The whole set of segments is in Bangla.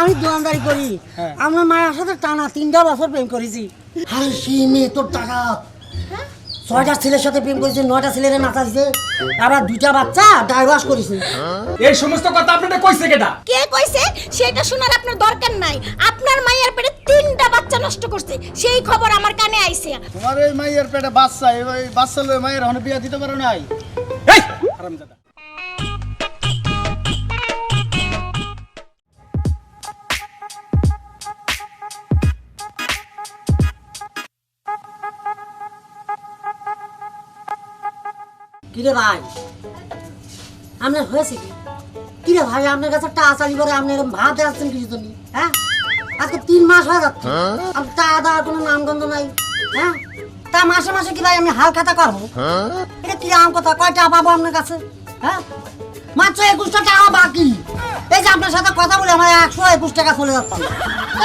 আমি দোকানদারি করি। হ্যাঁ। আমার মায়ের সাথে টানা তিনটা বছর প্রেম করেছি। আরে সেই মেয়ে তোর টাকা? ছয়টা ছেলের সাথে প্রেম করেছে নয়টা ছেলের নাচা দিছে আবার দুইটা বাচ্চা ডাইভার্স করেছে। এই সমস্ত কথা আপনাদের কইছে কেডা? কে কইছে? সেটা শোনার আপনার দরকার নাই। আপনার মায়ের পেটে তিনটা বাচ্চা নষ্ট করছে। সেই খবর আমার কানে আইছে। তোমার এই মাইয়ের পেটে বাচ্চা এই এই বাচ্চা লয়ে মায়ের হনে বিয়া দিতে পারো নাই? এই! হারামজাদা। কিরে ভাই? আপনার হয়েছে কি? কিরে ভাই আপনার কাছে টাকা চালি করে আপনি এরকম ভাব দেখাচ্ছেন কিছু জন্য হ্যাঁ? আজকে তিন মাস হয়ে যাচ্ছে। আর টাকা দেওয়ার কোনো নামগন্ধ নাই হ্যাঁ? তা মাসে মাসে কি ভাই আমি হাল খাতা করব? এটা কি আম কথা? কয় টাকা পাবো আপনার কাছে? হ্যাঁ? মাত্র একুশটা টাকা বাকি। এই যে আপনার সাথে কথা বলে আমার একশো একুশ টাকা চলে যাচ্ছে।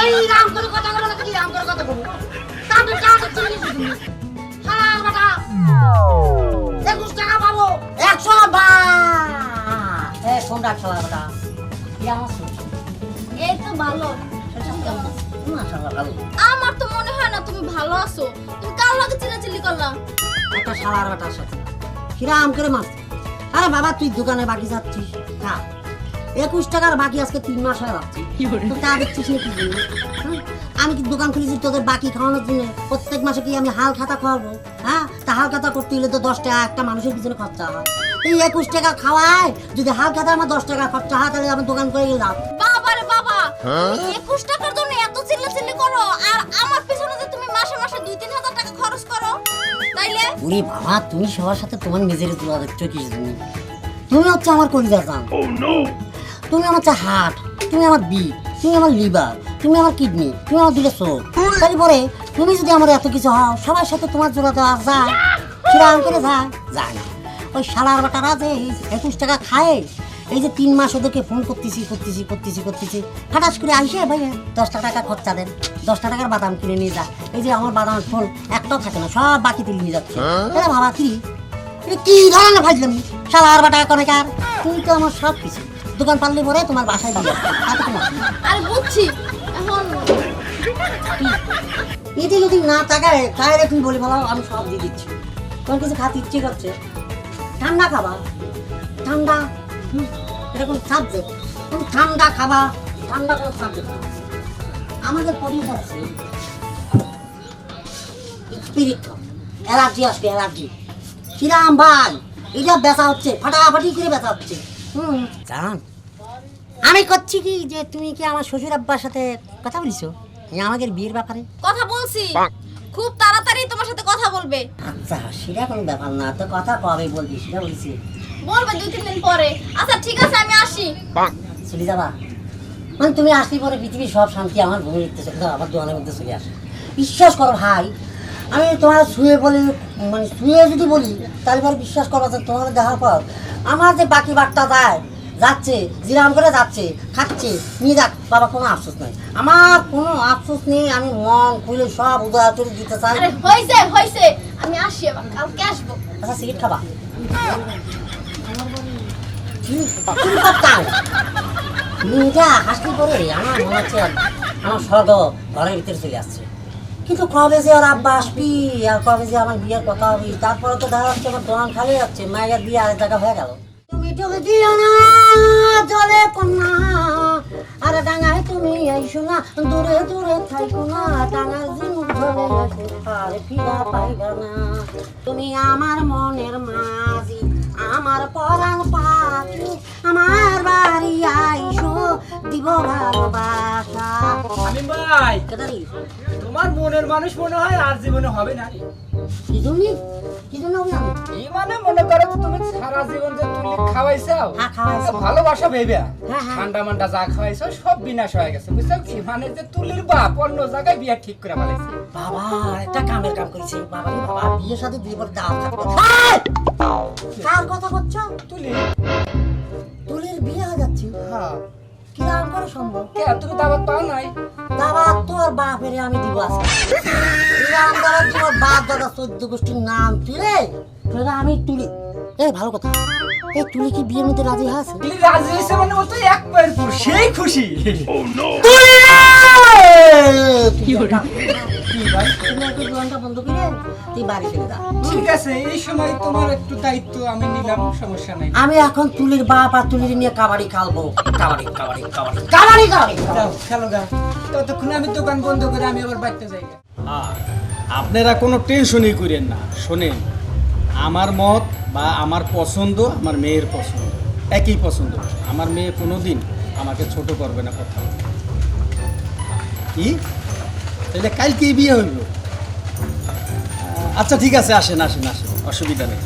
এই রাম করে কথা বলো না কি রাম করে কথা বলো? তা টাকা দিচ্ছেন কি তুমি? শালার একুশ টাকা আছো? এই তো ভালো। আমার তো মনে হয় না তুমি ভালো আছো। তুমি কার লাগে চিল্লাচিল্লি করলা? একটা শালার বেটার সাথে কিরাম করে মাছ। আরে বাবা তুই দোকানে বাকি যাচ্ছিস? খা একুশ টাকার বাকি আজকে তিন মাস হয়ে যাচ্ছে। তুই টাকা দিচ্ছিস না কি? হ্যাঁ? আমি কি দোকান খুলেছি তোদের বাকি খাওয়ানোর জন্য? প্রত্যেক মাসে কি আমি হাল খাতা খাওয়াবো? হ্যাঁ? তা হাল খাতা করতে গেলে তো দশ টাকা একটা মানুষের পিছনে খরচা হয়। এই একুশ টাকা খাওয়ায় যদি হাল খাতা আমার দশ টাকা খরচা হয় তাহলে আমি দোকান করে গেলাম। বাবা রে বাবা! তুমি একুশ টাকার জন্য এত চিল্লাচিল্লি করো আর আমার পিছনে যে তুমি মাসে মাসে দুই তিন হাজার টাকা খরচ করো তাইলে? ওরে বাবা তুমি সবার সাথে তোমার নিজের তুলা দেখছ কি তুমি তুমি হচ্ছে আমার কলিজা জান তুমি আমার হচ্ছে হার্ট তুমি আমার বি তুমি আমার লিভার তুমি আমার কিডনি তুমি আমার দুটো চোখ। তাহলে পরে তুমি যদি আমার এত কিছু হও সবার সাথে তোমার জোড়া দেওয়া যায় কিরাম করে যায় যায় না। ওই শালার বাটারা যে এই একুশ টাকা খায় এই যে তিন মাস ওদেরকে ফোন করতেছি করতেছি করতেছি করতেছি হঠাৎ করে আইসে ভাই দশটা টাকা খরচা দেন দশটা টাকার বাদাম কিনে নিয়ে যা। এই যে আমার বাদামের ফল একটাও থাকে না সব বাকি তুলে নিয়ে যাচ্ছে। এটা বাবা কি? এটা কি ধরনের ফাজলামি? শালার বাটা কনেকার তুমি তো আমার সব কিছু। দোকান পারলে পরে তোমার বাসায় দিয়ে। আর? আরে বুঝছি এখন যদি না টাকায় তাহলে তুমি বলে বলো আমি সব দিয়ে দিচ্ছি। তোমার কিছু খাতে ইচ্ছে করছে? ঠান্ডা খাবা। ঠান্ডা এরকম সাবজেক্ট তুমি ঠান্ডা খাবা ঠান্ডা কোনো সাবজেক্ট আমাদের পরিবেশ আছে স্পিরিট অ্যালার্জি আসবে অ্যালার্জি কিরাম ভাই এটা ব্যথা হচ্ছে ফাটাফাটি করে ব্যথা হচ্ছে। হুম। জান। আমি করছি কি যে তুমি কি আমার শ্বশুর আব্বার সাথে কথা বলিছো? আমাদের বিয়ের ব্যাপারে? কথা বলছি। খুব তাড়াতাড়ি তোমার সাথে কথা বলবে। আচ্ছা সেটা কোনো ব্যাপার না তো কথা কবে বলবি সেটা বলছি। বলবে দুই তিন দিন পরে। আচ্ছা ঠিক আছে আমি আসি। চলে যাবা। মানে তুমি আসলে পরে পৃথিবীর সব শান্তি আমার ভূমি যাও, আমার দোকানের মধ্যে চলে আসে। বিশ্বাস করো ভাই আমি তোমার শুয়ে বলি মানে শুয়ে যদি বলি তাহলে পরে বিশ্বাস করো তোমার দেখার পর আমার যে বাকি বার্তা যায় যাচ্ছে জিরাম করে যাচ্ছে খাচ্ছে নিয়ে যাক বাবা কোনো আফসোস নাই। আমার কোনো আফসোস নেই আমি মন খুলে সব উদয় করে দিতে চাই। হয়েছে হয়েছে আমি আসি আবার কালকে আসব। আচ্ছা সিগারেট খাবা? পরে আমার মনে হচ্ছে আমার স্বর্গ ঘরের ভিতরে চলে আসছে। কিন্তু কবে যে ওর আব্বা আসবি আর কবে যে আমার বিয়ের কথা হবি তারপরে তো দেখা যাচ্ছে আমার দোকান খালি যাচ্ছে মায়ের বিয়ে আরেক জায়গা হয়ে গেল। চলে দিও না জলে কন্যা। আর ডাঙায় তুমি আইসো না দূরে দূরে থাইকো না। ডাঙার জিনুক ধরে আসো আর ফিরা পাইবা না। তুমি আমার মনের মাঝি আমার পরাণ পাখি আমার বাড়ি আইসো দিব ভালোবাসা। ভাই তোমার মনের মানুষ মনে হয় আর জীবনে হবে না। কি জন্য কি জন্য হবে এই মানে মনে করো তুমি সারা জীবন যে তুলি খাওয়াইছাও হ্যাঁ, খাওয়াইছি। ভালোবাসা ভেবে। হ্যাঁ, হ্যাঁ। ঠান্ডা মান্ডা যা খাওয়াইছো সব বিনাশ হয়ে গেছে বুঝছ? কি মানে যে তুলির বাপ অন্য জায়গায় বিয়ে ঠিক করে ফেলাইছে বাবা একটা কামের কাম করেছে। বাবা রে বাবা বিয়ের সাথে বিয়ে পরে দাও থাকবে কার কথা করছ? তুলি তুলির বিয়ে হয়ে যাচ্ছে। হ্যাঁ। কিরাম করে সম্ভব? কে তুমি দাবাত পাও নাই? দাবাত তোর বাপের আমি দিব আজকে। কিরাম দাবাত তোর বাপ দাদা চোদ্দ গোষ্ঠীর নাম তুলে তোরা আমি তুলি এই ভালো কথা। এই তুলি কি বিয়ের মধ্যে রাজি আছে রাজি হয়েছে মানে ও তো এক পায়ের সেই খুশি। তুলি আমি নিলাম সমস্যা নাই। আমি এখন তুলির বাপ আর তুলির নিয়ে কাবাডি খেলব। কাবাডি কাবাডি কাবাডি। কাবাডি কাবাডি। খেলো গা ততক্ষণ আমি দোকান বন্ধ করে আমি আবার বাড়িতে যাই। আপনারা কোনো টেনশনই করেন না। শোনেন আমার মত বা আমার পছন্দ আমার মেয়ের পছন্দ একই পছন্দ। আমার মেয়ে কোনো দিন আমাকে ছোট করবে না কথা। কি? তাহলে কালকেই বিয়ে হইল আচ্ছা ঠিক আছে আসেন আসেন আসেন। অসুবিধা নেই।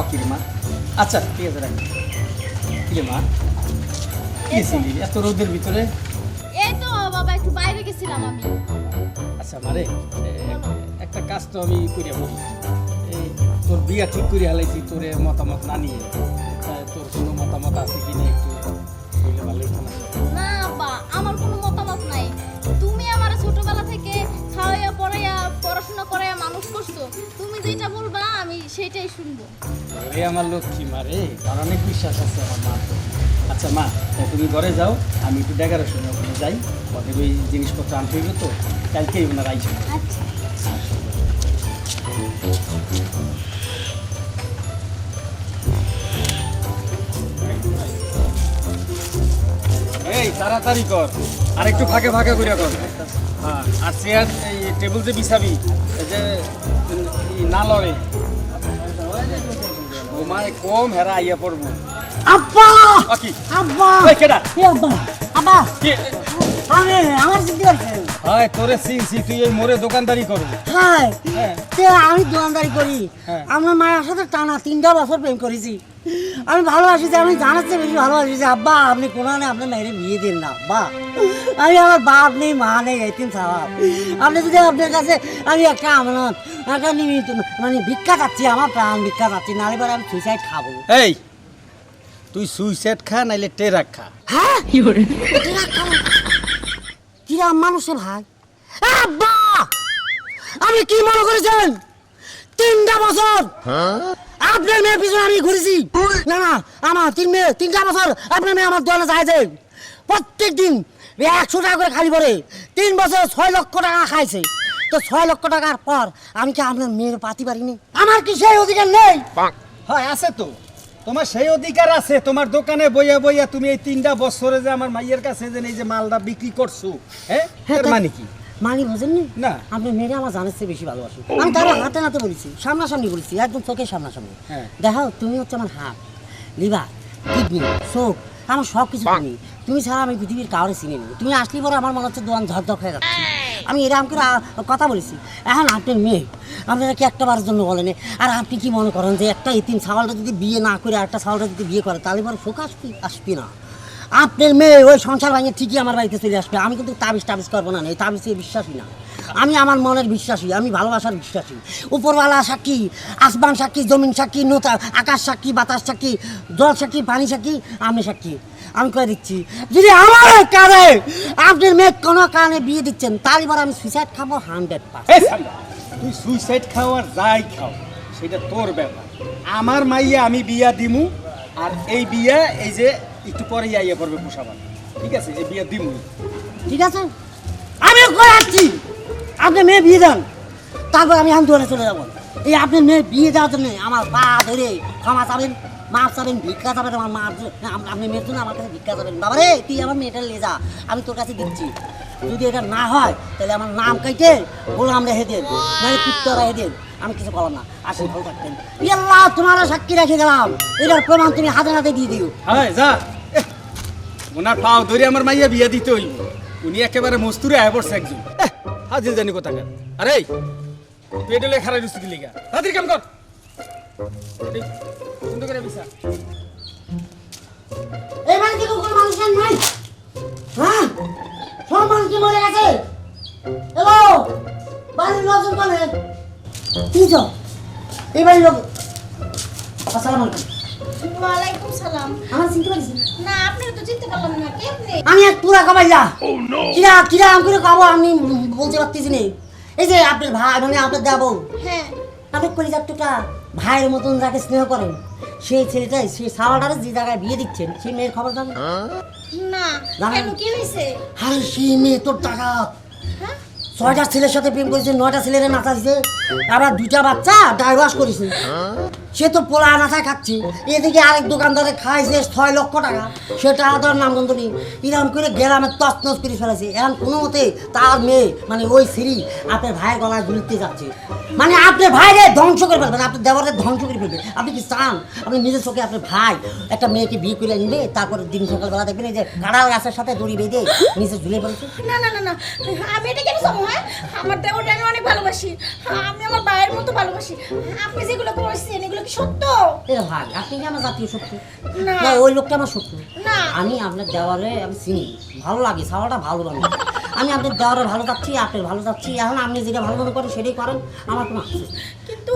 ওকে মা। আচ্ছা ঠিক আছে রাখি। কি রে মা? এত রোদের ভিতরে? এই তো বাবা একটু বাইরে গেছিলাম আমি। আচ্ছা মারে একটা কাজ তো আমি করে বলি এই তোর বিয়া ঠিক করে হালাইছি তোর মতামত না নিয়ে। তোর কোনো মতামত আছে কি না একটু? ভালো না? মানুষ করছ তুমি যেটা বলবা আমি সেটাই শুনব। ওরে আমার লক্ষ্মী মারে তার অনেক বিশ্বাস আছে আমার মা আচ্ছা মা তুমি ঘরে যাও আমি একটু সঙ্গে ওখানে যাই ওদের ওই জিনিসপত্র আনতে হইবে তো কালকেই ওনারা আইসবে আচ্ছা। এই তাড়াতাড়ি কর আর একটু ফাঁকে ফাঁকে করে কর। আর চেয়ার এই টেবিল যে বিছাবি যে না লড়ে ঘুমায় কম হেরা আইয়া পড়ব আব্বা! অকি আব্বা! ওই কেডা? এ আব্বা! আব্বা! কি? আমার হায় তোরে চিনছি তুই এই মোরে দোকানদারি করবি হাই হ্যাঁ। তে আমি দোকানদারি করি হ্যাঁ। আমার মায়ের সাথে টানা তিনটা বছর প্রেম করেছি আমি ভালোবাসি যে আমি জানার চেয়ে বেশি ভালোবাসি যে আব্বা আপনি কোনানে আপনার মেয়েরে বিয়ে দিন না আব্বা। আমি আমার বাপ নেই মা নেই এতিম ছাড়া আপনি যদি আপনার কাছে আমি একটা আমানত একটা নিমিত মানে ভিক্ষা চাচ্ছি আমার প্রাণ ভিক্ষা চাচ্ছি নাহলে পরে আমি সুইসাইড খাব। এই তুই সুইসাইড খা নাইলে টেরাক খা। হ্যাঁ। কিরাম মানুষে ভাই। আব্বা! আপনি কি মনে করেছেন? তিনটা বছর আপনার মেয়ের পিছনে আমি ঘুরেছি। না না আমার তিন মেয়ে তিনটা বছর আপনার মেয়ে আমার দলে যায় প্রত্যেক দিন একশো টাকা করে খালি পরে তিন বছর ছয় লক্ষ টাকা খাইছে। তো ছয় লক্ষ টাকার পর আমি কি আপনার মেয়ের পাতি পারিনি? আমার কি সেই অধিকার নেই? হয় আছে তো। তোমার সেই অধিকার আছে। তোমার দোকানে বইয়া বইয়া তুমি এই তিনটা বছরে যে আমার মাইয়ের কাছে যে এই যে মালটা বিক্রি করছ হ্যাঁ? মানে কি? মানি বোঝেননি না। আপনি মেয়েরা আমার জানার চেয়ে বেশি ভালোবাসি আমি তার হাতে হাতে বলেছি সামনাসামনি বলেছি একদম চোখের সামনাসামনি। হ্যাঁ। দেখাও তুমি হচ্ছে আমার হাত লিভার কিডনি চোখ আমার সব কিছু তুমি। তুমি ছাড়া আমি পৃথিবীর কাউরে চিনি নি তুমি আসলে পরে আমার মনে হচ্ছে দোয়ান ঝকঝক হয়ে যাচ্ছে। আমি এরকম করে কথা বলেছি। এখন আপনার মেয়ে আপনারা কি একটা বারের জন্য বলেন আর আপনি কি মনে করেন যে একটা ইতিম ছাগলটা যদি বিয়ে না করে একটা ছাগলটা যদি বিয়ে করে তাহলে পরে শোক আসবি আসবি না? আপনার মেয়ে ওই সংসার ভাঙে ঠিকই আমার বাড়িতে চলে আসবে। আমি কিন্তু তাবিজ টাবিজ করব না, এই তাবিজে বিশ্বাসী না। আমি আমার মনের বিশ্বাসী, আমি ভালোবাসার বিশ্বাসী। উপরওয়ালা সাক্ষী, আসমান সাক্ষী, জমিন সাক্ষী নতা আকাশ সাক্ষী, বাতাস সাক্ষী, জল সাক্ষী, পানি সাক্ষী, আমি সাক্ষী। আমি করে দিচ্ছি, যদি আমার কারে আপনার মেয়ে কোনো কারণে বিয়ে দিচ্ছেন তাহলে এবার আমি সুইসাইড খাব হান্ড্রেড পার্সেন্ট তুই সুইসাইড খাও আর যাই খাও, সেটা তোর ব্যাপার। আমার মাইয়া আমি বিয়া দিমু, আর এই বিয়া, এই যে একটু পরে আইয়া পড়বে পোষাবার ঠিক আছে, এই বিয়া দিমু ঠিক আছে? আমি করাচ্ছি আপনি মেয়ে বিয়ে দেন, তারপর আমি আন্দোলনে চলে যাব। এই আপনি মেয়ে বিয়ে দেওয়ার জন্য আমার পা ধরে ক্ষমা চাবেন মাপ চাবেন, ভিক্ষা চাবেন, আমার মা আপনি মেয়ের জন্য আমার কাছে ভিক্ষা চাবেন। বাবা রে, তুই আমার মেয়েটা নিয়ে যা, আমি তোর কাছে দিচ্ছি। যদি এটা না হয়, তাহলে আমার নাম কাইটে গোলাম রেখে দেন মানে পিত্ত রেখে দেন আমি কিছু বললাম না। আসেন ভালো থাকতেন ইয়াল্লাহ তোমার সাক্ষী রেখে গেলাম। এটার প্রমাণ তুমি হাতে হাতে দিয়ে দিও। হ্যাঁ যা। ওনার পাও ধরে আমার মাইয়া বিয়া দিতে হইব উনি একেবারে মস্তুরে আয় পড়ছে একজন। হাজির জানি কোথা কেন আরে তুই এটা লেখা রাখছিস কি লেখা হাজির কাম কর। সুন্দর করে বিছা। এই বাড়ি থেকে কোনো মানুষ নাই? হ্যাঁ? সব মানুষ কি মরে গেছে। হ্যালো? বাড়ির লোকজন বলে কি বাড়ির লোক আসসালামু আলাইকুম। ওয়ালাইকুম সালাম। আমার চিনতে পারিস না? আপনি তো চিনতে পারলাম না কে আপনি আমি এক পুরা কামাইলা। কিরা কিরা আমি করে খাব আমি বলতে পারতেছি না। এই যে আপনার ভাই মানে আপনার দেবো। হ্যাঁ। আপনার কলিজার টুকরা ভাইয়ের মতন যাকে স্নেহ করেন সেই ছেলেটাই সেই সাওয়াটারে যে জায়গায় বিয়ে দিচ্ছেন সেই মেয়ের খবর জানেন না জানেন? কি হয়েছে? আরে সেই মেয়ে তোর টাকা। হ্যাঁ? ছয়টা ছেলের সাথে প্রেম করেছে নয়টা ছেলের নাচা দিছে আবার দুটা বাচ্চা ডাইভার্স করেছে। সে তো পোলা নাচায় খাচ্ছে। এদিকে আরেক দোকানদারে খাইছে ছয় লক্ষ টাকা। সে টাকা নাম গন্ধ নেই এরকম করে গ্রামে তছনছ করে ফেলেছে। এখন কোনো মতে তার মেয়ে মানে ওই সিঁড়ি আপনার ভাইয়ের গলায় ঝুলতে যাচ্ছে। মানে আপনি ভাইরে ধ্বংস করে ফেলবেন, আপনি দেওয়ারে ধ্বংস করে ফেলবেন। আপনি কি চান? আপনি নিজের চোখে আপনার ভাই, একটা মেয়েকে বিয়ে করে নিবে তারপরে দিন সকালবেলা দেখবেন যে কাড়া গাছের সাথে দড়ি বেঁধে নিচে ঝুলে পড়েছে? না না না না। আমি এটা কেন হ্যাঁ? আমার দেবরটা আমি অনেক ভালোবাসি। আমি আমার ভাইয়ের মতো ভালোবাসি। আপনি যেগুলো করেছেন, এগুলো কি সত্য। এ ভাই আপনি কি আমার জাতীয় শত্রু? না। ওই লোকটা আমার শত্রু। না। আমি আপনার দেওয়ালে আমি চিনি। ভালো লাগে সাওয়াটা ভালো লাগে। আমি আপনার দেওয়ারে ভালো যাচ্ছি আপনার ভালো যাচ্ছি। এখন আপনি যেটা ভালো মনে করেন সেটাই করেন। আমার কোনো কিন্তু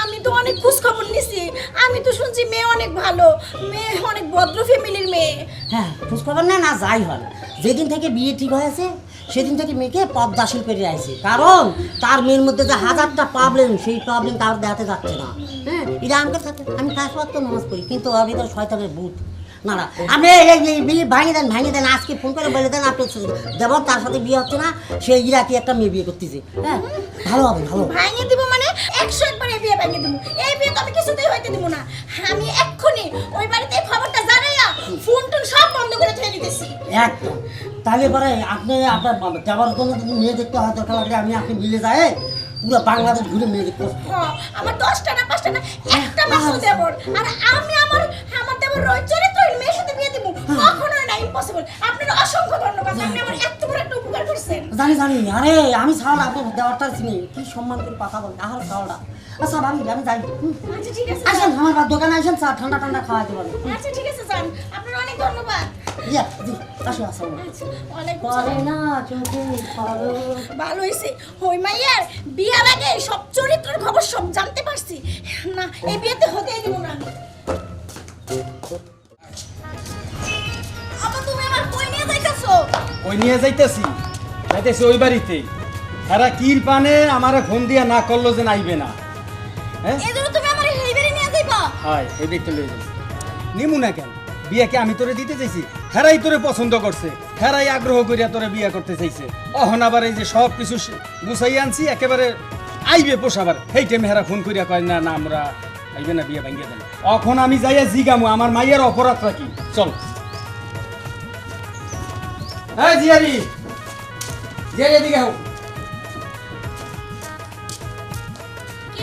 আমি তো অনেক খোঁজ খবর নিছি। আমি তো শুনছি মেয়ে অনেক ভালো। মেয়ে অনেক ভদ্র ফ্যামিলির মেয়ে। হ্যাঁ খোঁজ খবর না না যাই হয় যেদিন থেকে বিয়ে ঠিক হয়েছে সেদিন থেকে মেয়েকে পদ্মাশীল করে আইছে। কারণ তার মেয়ের মধ্যে যে হাজারটা প্রবলেম সেই প্রবলেম তার দেখাতে যাচ্ছে না। হ্যাঁ এটা আমাকে আমি তো নামাজ করি কিন্তু ওর ভিতরে শয়তানের বুথ না না। আপনি বিয়ে দেন দেন আজকে ফোন করে বলে দেন আপনি দেবর তার সাথে বিয়ে হচ্ছে না ইরাকি একটা মেয়ে বিয়ে করতেছে। হ্যাঁ? ভালো হবে ভালো। দিব মানে? একশো একবার এই বিয়ে দিব। এই বিয়ে তো আমি কিছুতেই হইতে দিব না। আমি এক্ষুনি ওই বাড়িতে খবরটা জানাইয়া ফোন টোন সব বন্ধ করে ছেড়ে দিতেছি। একদম। তাহলে পরে আপনি আপনার দেওয়ার কোনো মেয়ে দেখতে হয় দরকার লাগলে আমি আপনি মিলে যায় পুরো বাংলাদেশ ঘুরে মেয়ে দেখতে আমার দশটা না পাঁচটা না একটা মাত্র দেবর। আর আমি আমার আমার দেবর ওই না ইম্পসিবল আপনার অসংখ্য ধন্যবাদ। আপনি আমার এত বড় একটা উপকার করছেন। জানি জানি। আরে আমি সারা আপনার দেওয়ারটা চিনি কি সম্মান করে কথা বলি আহার খাওয়াটা আচ্ছা ভাবি আমি যাই। আচ্ছা ঠিক আছে আসেন আমার দোকানে আসেন চা ঠান্ডা ঠান্ডা খাওয়াতে পারেন আচ্ছা ঠিক আছে যান আপনার অনেক ধন্যবাদ। ইয়া জি আসো আসো। আচ্ছা অনেক পরে না চোখে ভালো হয়েছে ওই মাইয়ার বিয়া লাগে সব চরিত্রের খবর সব জানতে পারছি। না এই বিয়েতে হতেই দিব না। ওই নিয়ে যাইতেছি। যাইতেছি ওই বাড়িতে। তারা কির পানে আমারে ফোন দিয়া না করল যে নাইবে না। হ্যাঁ? এই তুমি আমার এই বাড়ি নিয়ে যাইবা? হয় এই দেখতে লই যাব নিমু না কেন? বিয়াকে আমি তোরে দিতে চাইছি? হেরাই তোরে পছন্দ করছে। হেরাই আগ্রহ করিয়া তোরে বিয়া করতে চাইছে। অহন আবার এই যে সব কিছু গুছাই আনছি একেবারে আইবে পোষাবার। সেই টাইমে হেরা ফোন করিয়া কয় না না আমরা আইবে না বিয়া ভাঙ্গিয়া দেন। এখন আমি যাইয়া জিগামু আমার মাইয়ের অপরাধটা কি? চল। জিয়ারি জিয়ারি এদিকে হোক কি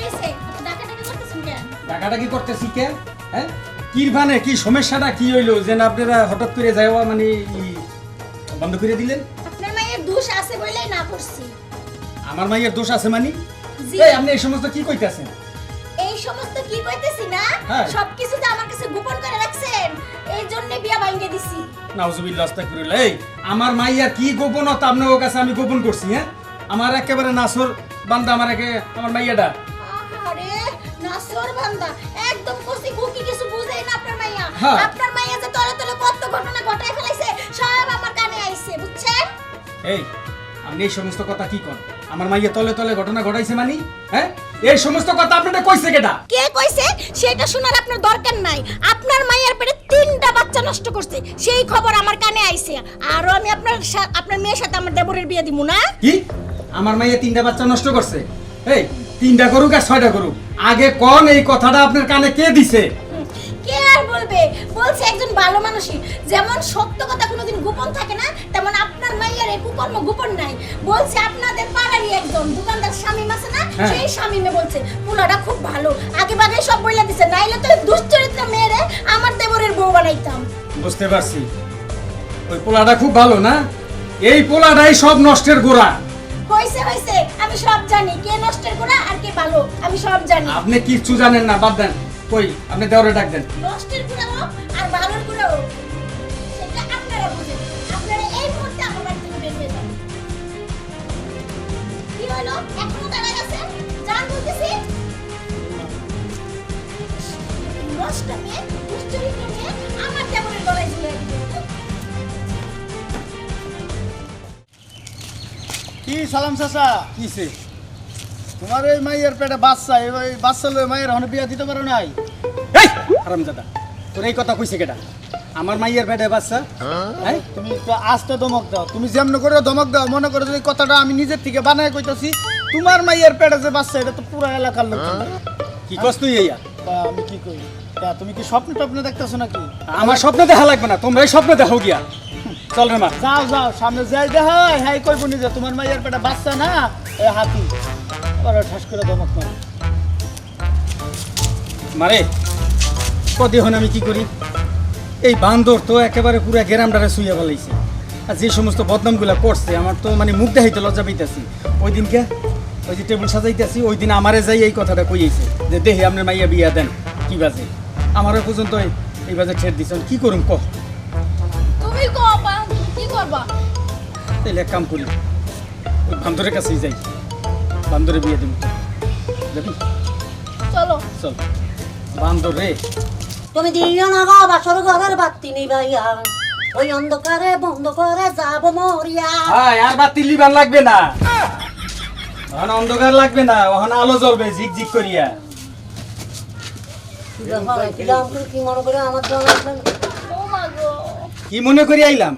টাকাটা করতেছি হ্যাঁ? কি মানে কি সমস্যাটা কি হইল? যে না আপনারা হঠাৎ করে যাওয়া মানে বন্ধ করে দিলেন। আপনার মায়ের দোষ আছে বলেই না করছি। আমার মাইয়ের দোষ আছে মানে? এই আপনি এই সমস্ত কি কইতাছেন? এই সমস্ত কি কইতেছি না? হ্যাঁ। সবকিছু নাউজুবিল্লাহ আস্তাগফিরুল্লাহ। এই আমার মাইয়ার কি গোপনতা আপনার কাছে আমি গোপন করছি হ্যাঁ? আমার একেবারে নাসর বান্দা আমার একে আমার মাইয়াটা। আরে নাসর বান্দা। একদম কসি কুকি কিছু বুঝেই না আপনার মাইয়া। হ্যাঁ। আপনার মাইয়া যে তলে তলে কত ঘটনা ঘটায় ফেলাইছে সব আমার কানে আইছে বুঝছেন? এই আপনি এই সমস্ত কথা কি কর আমার মাইয়া তলে তলে ঘটনা ঘটাইছে মানি হ্যাঁ? এই সমস্ত কথা আপনাদের কইছে কেটা কে কইছে? সেটা শোনার আপনার দরকার নাই। আপনার মায়ের পেটে তিনটা বাচ্চা নষ্ট করছে। সেই খবর আমার কানে আইছে। আরও আমি আপনার সা- আপনার মেয়ের সাথে আমার দেবরের বিয়ে দিব না? কি? আমার মাইয়া তিনটা বাচ্চা নষ্ট করছে? এই তিনটা করুক আর ছয়টা করুক। আগে কোন এই কথাটা আপনার কানে কে দিছে? বলবে বলছে একজন ভালো মানুষই। যেমন সত্য কথা কোনোদিন গোপন থাকে না তেমন আপনার মাইয়ার এই কুকর্ম গোপন নাই। বলছে আপনাদের পাড়ারই একজন দোকানদার স্বামী আছে না হ্যাঁ। সেই স্বামীমে বলছে পুলাটা খুব ভালো আগে বাগে সব বইলা দিছে নাইলে তো দুশ্চরিত্র মেয়েরে আমার দেবরের বউ বানাইতাম। বুঝতে পারছি। ওই পোলাটা খুব ভালো না? এই পোলাটাই সব নষ্টের গোড়া। হইছে হইছে আমি সব জানি কে নষ্টের গোড়া আর কে ভালো আমি সব জানি। আপনি কিচ্ছু জানেন না বাদ দেন। কই? আপনি দেওয়ারে ডাক দেন। নষ্টের গুণাও আর ভালোর গুণাও সেটা আপনারা বুঝেন। আপনারা এই মুহূর্তে আমার বাড়ি থেকে বের হয়ে যান। কি হলো? এখনও দাঁড়ায় আছে যান বলতেছি। নষ্ট মেয়ে দুশ্চরিত্র মেয়ে আমার দেবরের গলায় ঝুলে কি সালাম চাচা? কিসে তোমার এই মাইয়ের পেটে বাচ্চা এই এই বাচ্চা লয়ে মাইয়ের হনে বিয়া দিতে পারো নাই? এই! হারামজাদা তোর এই কথা কইছে কেটা আমার মাইয়ের পেটে বাচ্চা? হ্যাঁ? তুমি একটু আস্তে দমক দাও। তুমি যেমন করে দমক দাও মনে করো যে কথাটা আমি নিজের থেকে বানায় কইতাছি তোমার মাইয়ের পেটে যে বাচ্চা এটা তো পুরো এলাকার লোক। কি কস তুই এইয়া? তা আমি কি করি তা তুমি কি স্বপ্ন টপ্ন দেখতেছো নাকি? আমার স্বপ্ন দেখা লাগবে না তোমরা এই স্বপ্ন দেখো গিয়া। চল রে মা। যাও যাও সামনে যাই দেখা হ্যাঁ কইব নিজে তোমার মাইয়ের পেটে বাচ্চা না এ হাতি। ঠাস করে মারে। মারে কদি হন আমি কি করি? এই বান্দর তো একেবারে পুরা গ্রামটারে শুয়ে ফেলাইছে। আর যে সমস্ত বদনামগুলা করছে আমার তো মানে মুখ দেখাইতে লজ্জা পাইতেছি। ওই দিনকে ওই যে টেবিল সাজাইতেছি ওই দিন আমারে যাই এই কথাটা কইয়েছে যে দেহে আপনার মাইয়া বিয়া দেন কি বাজে? আমারও পর্যন্ত এই- বাজে ঠের দিছেন কি করুন কহ? তুমি কি করবা? তাইলে এক কাম করি ওই বান্দরের কাছেই যাই। বান্দরে বিয়ে দেব। যাবি চলো। চল। বান্দর রে। তুমি দিও না গো বাসর ঘরের বাতি নিবাইয়া। ওই অন্ধকারে বন্ধ করে যাব মরিয়া। হ্যাঁ আর বাতি লিবার লাগবে না। ওখান অন্ধকার লাগবে না ওখানে আলো জ্বলবে ঝিক ঝিক করিয়া। কি মনে করে আমার কি মনে করি আইলাম?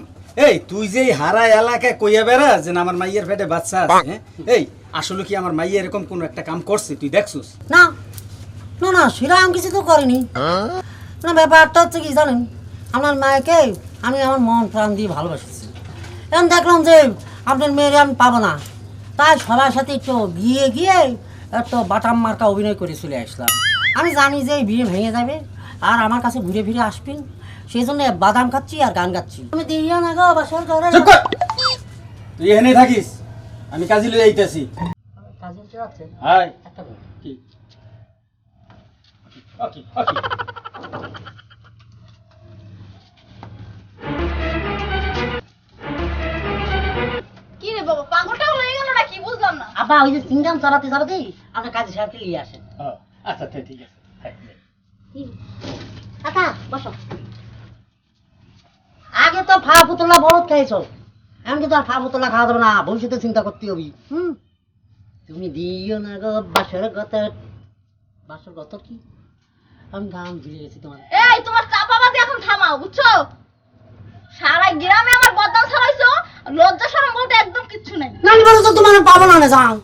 এই তুই যে হারা এলাকায় কইয়া বেড়া যে আমার মাইয়ের পেটে বাচ্চা আছে হ্যাঁ? এই আসলে কি আমার মাইয়া এরকম কোন একটা কাম করছে? তুই দেখছিস? না। না না সেরকম কিছু তো করিনি। না ব্যাপারটা হচ্ছে কি জানেন? আমার মায়েকে আমি আমার মন প্রাণ দিয়ে ভালোবাসেছি এখন দেখলাম যে আপনার মেয়ের আমি পাবো না। তাই সবার সাথে একটু গিয়ে গিয়ে একটু বাটাম মার্কা অভিনয় করে চলে আসলাম। আমি জানি যে এই বিয়ে ভেঙে যাবে আর আমার কাছে ঘুরে ফিরে আসবেন। সেই জন্য বাদাম খাচ্ছি আর গান গাচ্ছি। তুমি দিও না গো বাসর ঘরে। তুই এখানে থাকিস। আমি কাজে লই কাজে হাই। একটা কি? ওকে ওকে কি রে বাবা পাগলটা হয়ে গেল না কি বুঝলাম না। আবার ওই যে সিঙ্গাম চালাতে চালাতেই আপনার কাজে সাহেবকে নিয়ে আসেন। আচ্ছা ঠিক আছে। হ্যাঁ। বসো। আগে তো ফা পুতলা বলদ খাইছো। এখন কিন্তু আর ফার্ম তোলা খাওয়া যাবে না ভবিষ্যতে চিন্তা করতে হবে। হুম। তুমি দিও না গো বাসর গত বাসর গত কি? আমি গান ভুলে গেছি তোমার। এই তোমার চাপাবাজি এখন থামাও বুঝছ? সারা গ্রামে আমার বদনাম ছড়াইছো লজ্জা শরম বলতে একদম কিচ্ছু নাই। না বলো তো তোমার পাবো না যাও।